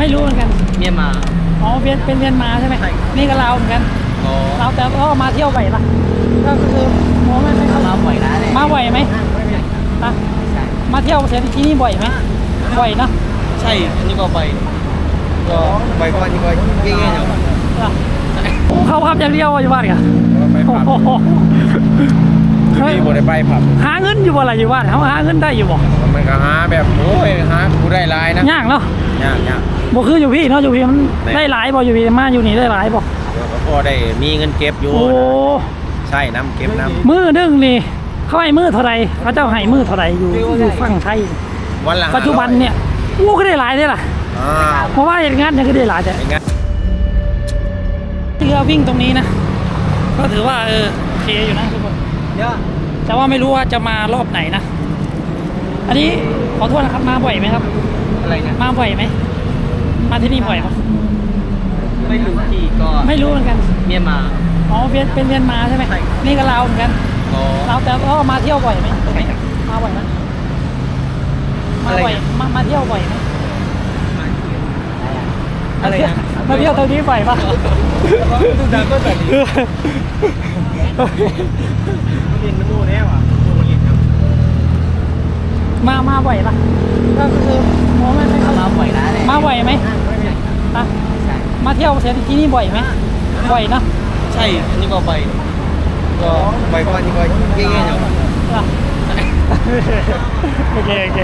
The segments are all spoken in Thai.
ไม่รู้เหมือนกัน เมียนมา อ๋อเป็นเป็นเมียนมาใช่ไหมใช่นี่ก็ลาวเหมือนกันอ๋อลาวแต่ก็มาเที่ยวบ่อยปะก็คือโมไม่ไม่ค่อยมาบ่อยนะเนี่ยมาบ่อยไหมอะใช่มาเที่ยวเที่ยวที่นี่บ่อยไหมบ่อยเนอะใช่อันนี้ก็ไปก็ไปก็อันนี้ก็เงี้ยๆเนาะอะเขาพับอย่างเดียวอยู่บ้านกันไปผับโอ้โห อยู่ดีบ่ได้ไปผับหาเงินอยู่บ่ล่ะอยู่บ้านเขาหาเงินได้อยู่บ่มันก็หาแบบโอ้ยหากูได้หลายนะยากเนาะยากยากบ่คืออยู่พี่เนาะอยู่พี่มันแม่ได้หลายบ่อยู่พี่มาอยู่นี่ได้หลายบ่เดี๋ยวก็พอได้มีเงินเก็บอยู่โอ้ใช่น้ำเก็บน้ำมือหนึงนี่เขาให้มือเท่าไหร่เขาเจ้าให้มือเท่าไหร่อยู่อยู่ฝั่งไทยวันละปัจจุบันเนี่ยโอ้ก็ได้หลายได้ล่ะอ่าเพราะว่าเหตุงานเนี่ยก็ได้หลายแต่อย่างงั้นเรือวิ่งตรงนี้นะก็ถือว่าเออโอเคอยู่นะทุกคน เยอะแต่ว่าไม่รู้ว่าจะมารอบไหนนะ อันนี้ขอโทษนะครับมาบ่อยไหมครับ อะไรนะมาบ่อยไหม มาที่นี่บ่อยครับ ไม่รู้ที่ก็ไม่รู้เหมือนกัน เมียนมา อ๋อเป็นเป็นเมียนมาใช่ไหม ใช่นี่ก็ลาวเหมือนกันอ๋อ ลาวแต่ก็มาเที่ยวบ่อยไหมตรงนี้ใช่ครับมาบ่อยไหมมาอะไรนะบ่อยมามาเที่ยวบ่อยไหม อะไรนะมาเที่ยวตรงนี้บ่อยปะดูดังก็แต่ดีเรียนน้ำมูแล้วอะมามาบ่อยปะก็คือโมไม่ไม่ค่อยมาบ่อยนะเนี่ยมาบ่อยไหมอะใช่มาเที่ยวที่นี่บ่อยไหมบ่อยเนอะใช่อันนี้ก็ไปก็ไปก็อันนี้ก็เงี้ยๆเนาะอะโอเคโอเค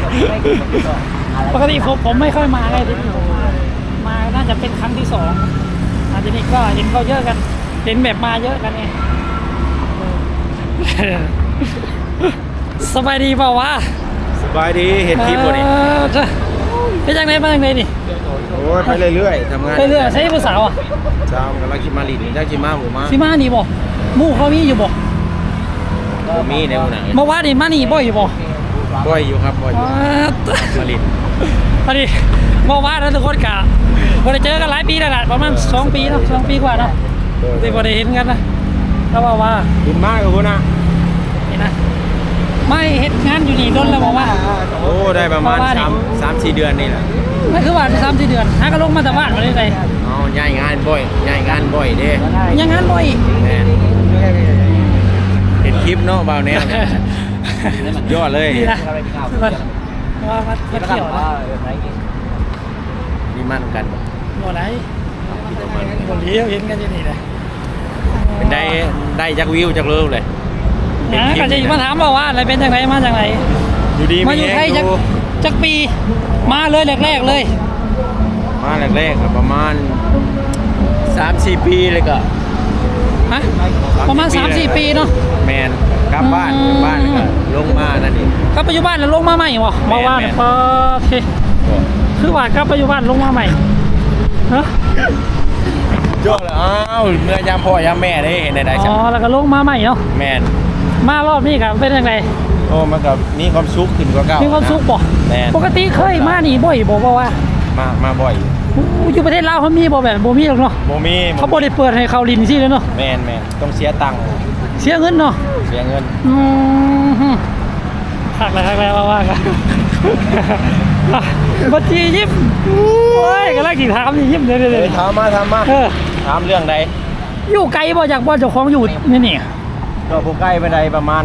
ปกติผมผมไม่ค่อยมาไงที่นี่ผมมามา น่าจะเป็นครั้งที่สองอาทีนี้ก็เห็นเขาเยอะกัน เห็นแบบมาเยอะกันไงเออสบายดีเปล่าวะสบายดีเห็นคลิปบ่นี่เออจ้ะเป็นยังไงบ้างยังไงนี่โอ้ยไปเรื่อยๆทำงานเรื่อยๆใช้ผู้สาวอะเช้ามันกำลังคิดมาลีดได้คิดมาหมูมาสิมานี่บ่หมู่เขามีอยู่บ่บ่มีในหมู่ไหนเมื่อวานนี่มานี่บ่อยู่บ่ บ่อยอยู่ครับบ่อยอยู่ว้ามาลีดพอดีเมื่อวานนะทุกคนกะบ่ได้เจอกันหลายปีแล้วล่ะประมาณสองปีเนาะสองปีกว่าเนาะที่บ่ได้เห็นกันนะเขาบอกว่าบุญมากกับคุณนะนี่นะไม่เฮ็ดงานอยู่นี่โดนแล้วบอกว่า โอ้ได้ประมาณเพราะว่านี่สามสามสี่เดือนนี่แหละนั่นคือว่าสามสี่เดือนหาก็ลงมาแต่บ้านมาได้ไดเอาย้ายงานบ่อยย้ายงานบ่อยเด้ยังงานบ่อยแม่นเห็นคลิปเนาะบ่าวแนว เนี่ยยอดเลยนี่นะทุกคนว่ามามาเที่ยวนะมีมั่นกันบ่บ่ไหนบ่เลี้ยวเห็นกันอยู่นี่แหละเป็นได้ได้จักวิวจักเลิฟเลยนะก็จะมาถามบอกว่าอะไรเป็นจังไงมาจากไหนอยู่ดีมาอยู่ไทยแฮจักงจักปีมาเลยแรกๆเลย มาแรกๆก็ประมาณ3-4ปีเลยก็ฮะประมาณ3-4ปีเนาะแมน กลับบ้านอืมกลับบ้านก็ลงมานั่นเองกลับปัจจุบันแล้วลงมาใหม่บ่บอกว่าแม่นโอเคคือว่ากลับปัจจุบันลงมาใหม่ฮะยอดเลยอ้าวเมื่อยามพ่อยามแม่ได้เห็นได้อ๋ใช่อแล้วก็ลงมาใหม่เนาะแมนมารอบนี้ก็เป็นยังไงโอ้มันก็มีความสุขขึ้นกว่าเก่ามีความสุขบ่แมนปกติเคยมานี่บ่อยบ่บ่ว่ามามาบ่อยอู้อยู่ประเทศลาวเขามีบ่แบบบ่มีหรอกเนาะโมมีเขาบ่ได้เปิดให้เขาลินซี่เลยเนาะแมนแมนต้องเสียตังค์ เสียเงินเนาะเสียเงินอืมหักเลยหักเลยว่าว่ากันบัจียิ้มโอ้ยกำลังกี่ถามนี่ยิ้มเดี๋ยวเดี๋ยวเอเดี๋อยวถามมาถามมาเออถามเรื่องใดอยู่ไกลบ่จากบ้านเจ้าของอยู่นี่นี่ก็ผู้ใกล้ไปใดประมาณ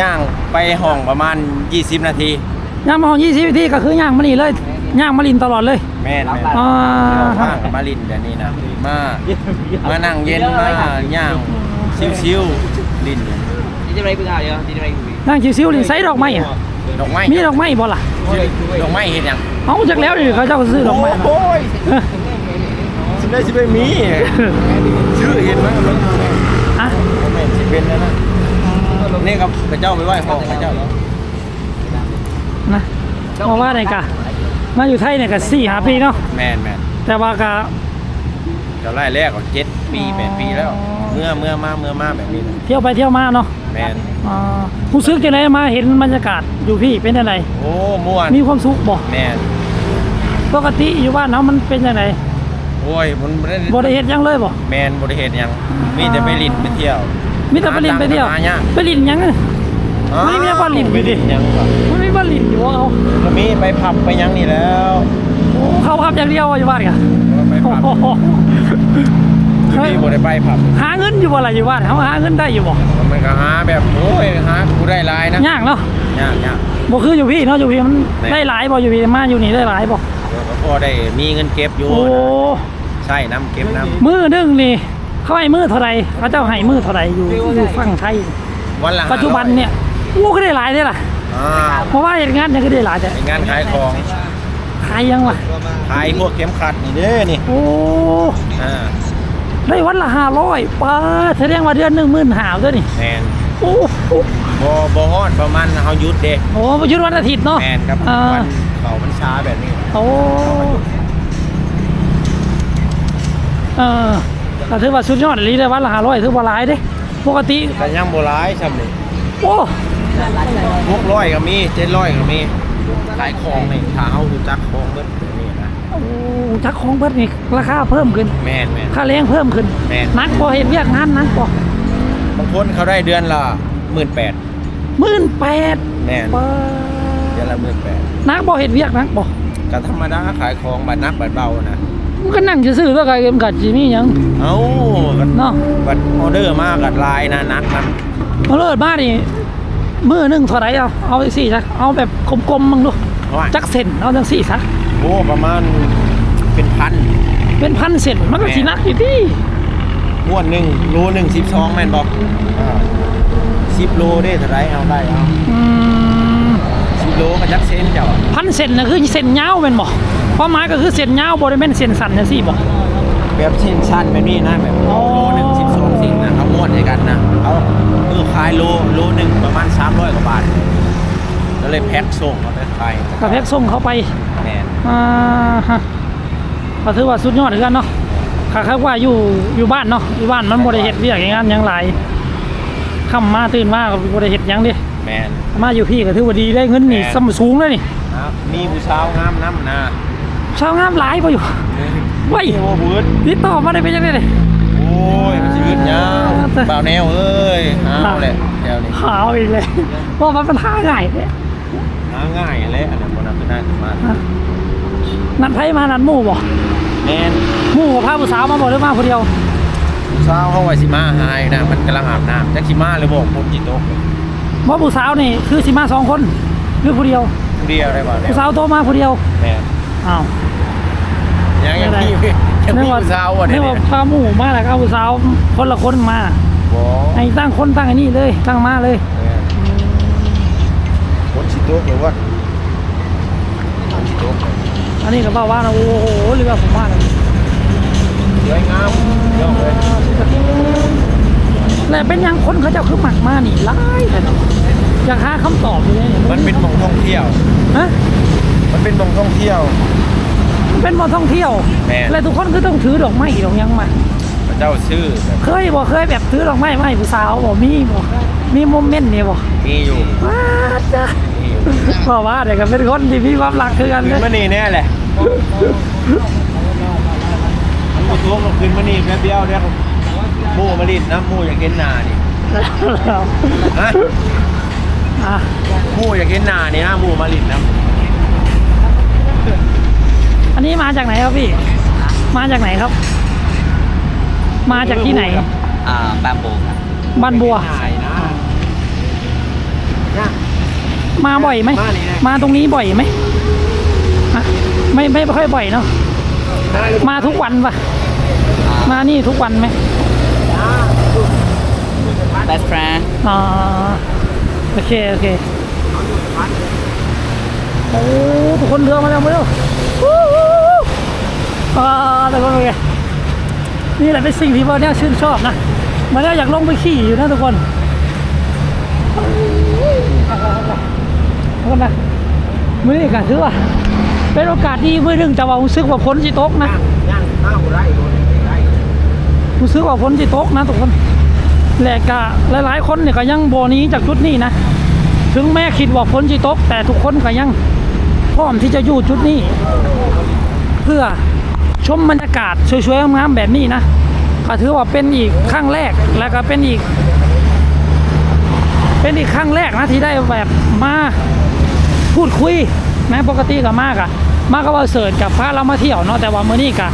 ย่างไปห้องประมาณ 20 นาทีย่างมาห้องยี่สิบนาทีก็คือย่างมานี่เลย ย่างมาลินตลอดเลย แม่นแม่นอ่าว่างกับมาลินเดี๋ยวนี้นะมามานั่งเย็นมาย่างชิวๆลินที่จะไปกูถ่ายเยอะที่จะไปกูนั่งชิวๆลินใส่ดอกไม้อะดอกไม้มีดอกไม้บ่ล่ะดอกไม้เห็นยังเอาจากแล้วนี่เขาเจ้าก็ซื้อดอกไม้นะโอ้ยสิได้สิไปมีชื่อเห็นไหมมันอะแม่นสิเป็นแล้วนะนี่ครับพระเจ้าไปไหว้ห้องพระเจ้าแล้วนะเพราะว่าไหนกะ มาอยู่ไทยเนี่ยก็สี่หาปีเนาะแม่นแม่นแต่ว่าก็เจ้าไล่แรกก็เจ็ดปีแปดปีแล้วเมื่อเมื่อมาเมื่อมาแบบนี้นะเที่ยวไปเที่ยวมาเนาะแม่นอ่าผู้ซื้อจังไดมาเห็นบรรยากาศอยู่พี่เป็นยังไงโอ้ม่วนมีความสุขบ่แม่นปกติอยู่บ้านเนาะมันเป็นยังไงโอ้ยมันบ่ได้บ่ได้เฮ็ดหยังเลยบ่แมนบริเหตุยังมีแต่ไปลินไปเที่ยว มีแต่ไปลินไปเที่ยวหาตังค์หาหยัง ไปลินหยังอะ ไม่มีบอลลินอยู่ดิยังก่อนมันไม่บอลลินอยู่วะเอาก็มีไปผับไปยังนี่แล้วโอ้เข้าพับอย่างเดียวอะอยู่บ้านกันไปโอ้ผับโหอยู่นี่บ่ได้ไปผับหาเงินอยู่บ่อะไรอยู่บ้านเขาหาเงินได้อยู่บ่มันก็หาแบบโอ้ยหากูได้หลายนะยากเนาะยากยากบ่คืออยู่พี่เนาะอยู่พี่มันแม่ได้หลายบ่อยู่พี่มาอยู่นี่ได้หลายบ่เดี๋ยวก็พอได้มีเงินเก็บอยู่โอ้ใช่น้ำเก็บน้ำมือหนึงนี่เขาให้มือเท่าไหร่เขาเจ้าให้มือเท่าไหร่อยู่อยู่ฝั่งไทยวันละปัจจุบันเนี่ย โอ้ก็ได้หลายได้ล่ะอ่าเพราะว่าเหตุงานเนี่ยก็ได้หลายแต่เป็นงานขายของ ขายยังวะขายพวกเข็มขัดนี่เด้อนี่โอ้อ่าได้วันละห้าร้อยป้าแสดงว่าเดือนหนึ่งหมื่นหาวด้วยนี่แมนโอ้โหบ่บ่ฮอดประมาณเฮาหยุดเด้โอ้ประยุทธ์วันอาทิตย์เนาะแมนครับอ่าวันเขามันช้าแบบนี้โอ้เออแต่ถือว่าสุดยอดเลยได้วันละห้าร้อยถือว่าหลายเด้ปกติแต่ยังบ่หลายซ้ำนี่โอ้ 600ก็มี700ก็มีขายของนี่ถ้าเฮารู้จักของเบิดแบบนี้นะ โอ้ชักของเพิ่มนี่ราคาเพิ่มขึ้น แม่นแม่น ค่าแรงเพิ่มขึ้นแม่น นักบ่เห็นเวียกงานนักบ่บางคนเขาได้เดือนละ18,000หมื่นแปดแม่นเดือนละ18,000นักบ่เห็นเวียกนักบ่ก็ธรรมดาขายของบัดนักบัดเบานะ มันก็นั่งซื่อๆแล้วก็เกมกัดสิมีหยังเอ้าบัดเนาะบัดออเดอร์มากัดลายนะนักนะเอาเลิศบ้านนี่ มือหนึงเท่าไหร่เอาเอาไปสี่ซะเอาแบบกลมๆมึงดูเพราะว่าจักเซนเอาจังสี่ซะโอ้ประมาณเป็นพัน เป็นพันเซนมันก็สินักอยู่ที่ม้วนหนึ่งโลหนึ่งสิบสองแม่นบอกสิบโลได้เท่าไรเอาได้เอาอืมสิบโลก็จักเซนเจ้าอะพันเซนน่ะคือเซนยาวแม่นบ่ความหมายก็คือเซนยาวบ่ได้แม่นเซนสั้นจังซี่บ่แบบเส้นชั้นแบบนี้นะแบบอ๋อโลหนึ่งสิบสองสิ่งนะเขาม้วนให้กันนะ เลยแพ็คส่งเขาไปขายกระแพกส่งเขาไปแม่นอ่าฮะก็ถือว่าสุดยอดเหมือนกันเนาะค่ะครับว่าอยู่อยู่บ้านเนาะอยู่บ้านมันบ่ได้เฮ็ดเวียกอย่างนั้นหยังหลายค่ำมาตื่นมาก็บ่ได้เฮ็ดหยังเด้แม่นมาอยู่พี่ก็ถือว่าดีได้เงินนี่แม่นสำสูงเลยนี่ครับมีผู้สาวงามน้ำนะชาวงามหลายบ่อยู่ไว้ยโอ้บุญติดต่อมาได้เป็นยังไงเลย โอ้ยมันชีวิตยังบ่าวแนวเอ้ยเอาแหละเดี๋ยวนี้หาวอีกเลยเพราะมันเป็นท่าง่ายเนี่ยหา ง่ายเลยอันนั้นบนนั้นก็ได้มานัดไผมานัดหมู่บ่แมนหมู่กับพาผู้สาวมาบ่หรือมาคนเดียวสาวเขาไว้สิมาหายนะมันกำลังอาบน้ำจักสิมาหรือบอกผมจิตตกว่าผู้สาวนี่คือสิมาสองคนหรือผู้เดียวผู้เดียวได้บ่าวแนผู้วสาวโตมาผู้เดียวแมนอ้าวยังยังพี่ยังพี่ผู้สาวอะนึเนี่กยว่าพาหมู่มาแล้วก็เอาผู้สาวคนละคนมาบอไอ้ตั้งคนตั้งไอ้นี่เลยตั้งมาเลย คนจิตตกหรือว่าคนจิตตกอันนี้ก็บอกว่านะโอ้โหเรือผมว่านะสวยงามเยอะเลยแต่เป็นหยังคนเขาเจ้าคือหมักมานี่หลายแต่เนาะอยากหาคำตอบอยู่เลยยมันเป็นหมองท่องเที่ยวฮะมันเป็นหมองท่องเที่ยวมันเป็นบ่อท่องเที่ยวแม่นและทุกคนก็ต้องถือดอกไม้ดอกหยังมาพระเจ้าชื่อแบบเคยบ่เคยแบบถือดอกไม้มาให้ผู้สาวบ่มีบ่มีโมเมนต์นี่บ่มีอยู่ว้าจ้ะมีอยู่ เพราะว่าเด็กก็เป็นคนที่มีความรักคือกันขึ้เลนยมานี่แน่แหละมันมาทุ่งขึ้นมานี่แป๊บเดียวเดี๋ยวหมู่มาลิดนะหมู่อยากเห็นหน้านี่ฮะอะหมู่อยากเห็นหน้านี่นะหมู่มาลิดนะอันนี้มาจากไหนครับพี่ มาจากไหนครับ มาจากที่ไหน อ่าบางโบครับบ้านบัวหน้านี่นะเนี่ย มาบ่อยไหมมานี่นะ มาตรงนี้บ่อยไหมฮะไม่ไม่ค่อยบ่อยเนาะมาทุกวันปะมานี่ทุกวันไหมแบสแฟร์อ๋อโอเค โอเค โอ้ทุกคนเรือมาแล้วมาแล้ววู้วู้วู้อ่าทุกคนเป็นไงนี่แหละเป็นสิ่งที่เราเนี่ยชื่นชอบนะมาแล้วอยากลงไปขี่อยู่นะทุกคน กคนนะมือนี้ก็ถือว่าเป็นโอกาสดีมือหนึ่งจะว่ารู้สึกว่าฝนสิตกนะย่างข้าวไร่โดนไร่รู้สึกว่าฝนสิตกนะทุกคนแหละกะหลายๆคนเนี่ยก็ยังโบหนี้จากจุดนี้นะถึงแม้คิดว่าฝนสิตก แต่ทุกคนก็ยังพร้อมที่จะอยู่จุดนี้ เพื่อชมบรรยากาศสวยๆงามๆแบบนี้นะก็ถือว่าเป็นอีกครั้งแรกและก็เป็นอีก เป็นอีกครั้งแรกนะที่ได้แบบมา พูดคุยนะปกติกับมากอะมากก็ว่าเสิร์ชกับพาเรามาเที่ยวเนาะแต่ว่ามื้อนี้กะ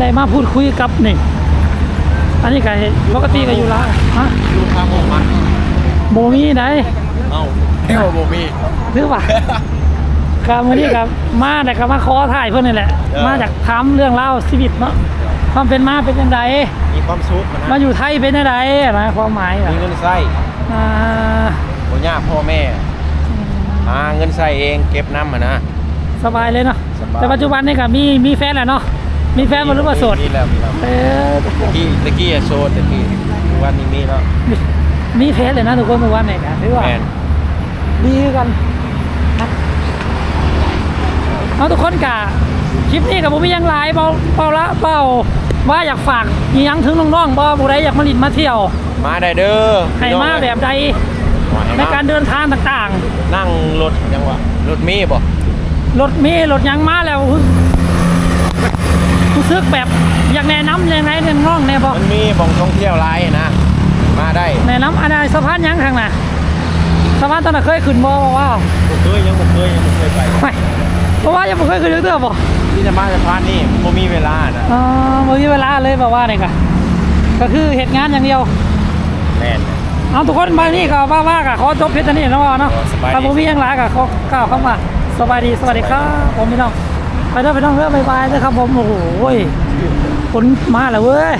ได้มาพูดคุยกับนี่อันนี้ก็เห็นปกติก็อยู่ละฮะลูกค้าโมมาโบมีได้เอ้าเที่ยวโมมีถือว่าครับมื้อนี้กับมาแต่ก็มาขอถ่ายเพื่อนนี่แหละเออมาจากถามเรื่องเล่าวชีวิตเนาะความเป็นมาเป็นยังไงมีความสุขนะมาอยู่ไทยเป็นยังไงนะความหมายอะมีเงินใส่อ่าพ่อย่าพ่อแม่ หาเงินใส่เองเก็บน้ำอะนะ สบายเลยเนาะสบาย แต่ปัจจุบันนี่ก็มีมีแฟนแล้วเนาะมีแฟนบ่หรือว่าโสดมีแล้วมีแล้วเออตะกี้ตะกี้อะโซดตะกี้ทุกวันนี้มีแล้วมีมีแฟนเลยนะทุกคนทุกวันเนี่ยนะถือว่า แมนดีกันนะเอาทุกคนกะคลิปนี้กับผมมีหยังหลายเบาเบาละเบาว่าอยากฝากมียังถึงน้องๆบ่ผู้ใดอยากมาลินมาเที่ยว มาได้เด้อให้มาแบบใด ให้ในมาการเดินทางต่างนั่งรถยังวะรถมีบ่ๆรถเมีรถหยังมาแล้วรู้สึกแบบอยากแนะนำยังไงเรื่องน้องแน่บ่มันมีบ่องท่องเที่ยวหลายนะ มาได้แนะนำอะไรสะพานหยังทางน่ะสะพานตอนน่ะเคยขึ้นบ่ว่าบ่เคยยังบ่เคยยังบ่เคยไปไม่เพราะว่ายังบ่เคยขึ้นเรือบ่ที่จะมาสะพานนี่บ่มีเวลานะอ๋อบ่มีเวลาเลยแบบว่าเนี่ยก็ก็คือเหตุงานอย่างเดียวแม่น เอาทุกคนมานี่ก็ว่าว่าก็ขอจบเพชรตัวนี้เนาะเนาะอ๋อสบายดี ถ้าผมมีหยังหลายก็ขอกล่าวเข้ามาสบายดีสวัสดีครับผมพี่น้องไปเด้อไปน้องเด้อบายบายเด้อครับผมโอ้โหฝนมาแล้วเว้ย